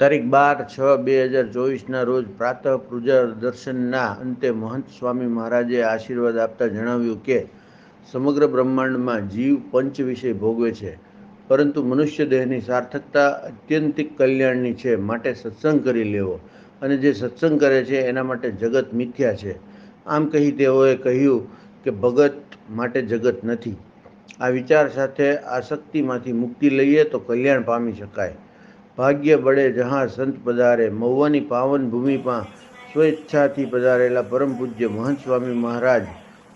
તારીખ બાર છ બે હજાર ચોવીસના રોજ પ્રાતઃ પૂજા દર્શનના અંતે મહંત સ્વામી મહારાજે આશીર્વાદ આપતા જણાવ્યું કે, સમગ્ર બ્રહ્માંડમાં જીવ પંચ વિષય ભોગવે છે, પરંતુ મનુષ્ય દેહની સાર્થકતા અત્યંતિક કલ્યાણની છે, માટે સત્સંગ કરી લેવો. અને જે સત્સંગ કરે છે, એના માટે જગત મિથ્યા છે. આમ કહી તેઓએ કહ્યું કે, ભગત માટે જગત નથી. આ વિચાર સાથે આસક્તિમાંથી મુક્તિ લઈએ તો કલ્યાણ પામી શકાય. ભાગ્ય બળે જહાં સંત પધારે, મહુવાની પાવન ભૂમિમાં સ્વેચ્છાથી પધારેલા પરમ પૂજ્ય મહંત સ્વામી મહારાજ,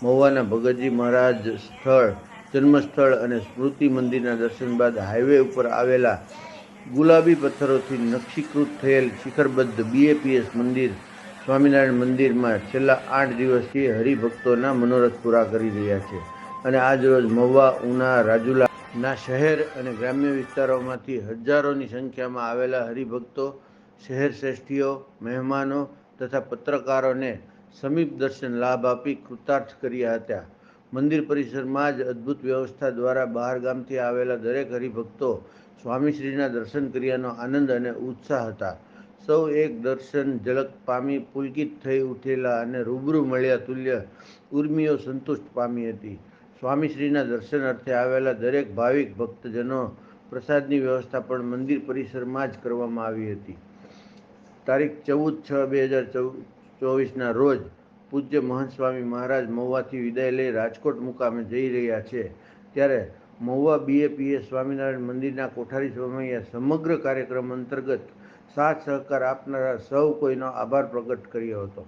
મહુવાના ભગતજી મહારાજ સ્થળ, જન્મસ્થળ અને સ્મૃતિ મંદિરના દર્શન બાદ હાઈવે ઉપર આવેલા ગુલાબી પથ્થરોથી નકશીકૃત થયેલ શિખરબદ્ધ બીએપીએસ મંદિર, સ્વામિનારાયણ મંદિરમાં છેલ્લા આઠ દિવસથી હરિભક્તોના મનોરથ પૂરા કરી રહ્યા છે. અને આજરોજ મહુવા, ઉના, રાજુલા ના શહેર અને ગ્રામ્ય વિસ્તારોમાંથી હજારોની સંખ્યામાં આવેલા હરિભક્તો, શહેર શ્રેષ્ઠીઓ, મહેમાનો તથા પત્રકારોને સમીપ દર્શન લાભ આપી કૃતાર્થ કર્યા હતા. મંદિર પરિસરમાં જ અદ્ભુત વ્યવસ્થા દ્વારા બહાર ગામથી આવેલા દરેક હરિભક્તો સ્વામીશ્રીના દર્શન કર્યાનો આનંદ અને ઉત્સાહ હતા. સૌ એક દર્શન ઝલક પામી પુલકિત થઈ ઉઠેલા અને રૂબરૂ મળ્યા તુલ્ય ઉર્મિઓ સંતુષ્ટ પામી હતી. સ્વામીશ્રીના દર્શન અર્થે આવેલા દરેક ભાવિક ભક્તજનો પ્રસાદની વ્યવસ્થા પણ મંદિર પરિસરમાં જ કરવામાં આવી હતી. તારીખ ચૌદ છ બે હજાર ચોવીસના રોજ પૂજ્ય મહંત સ્વામી મહારાજ મહુવાથી વિદાય લઈ રાજકોટ મુકામે જઈ રહ્યા છે. ત્યારે મહુવા બીએપીએ સ્વામિનારાયણ મંદિરના કોઠારી સ્વામીએ સમગ્ર કાર્યક્રમ અંતર્ગત સાથ સહકાર આપનારા સૌ કોઈનો આભાર પ્રગટ કર્યો હતો.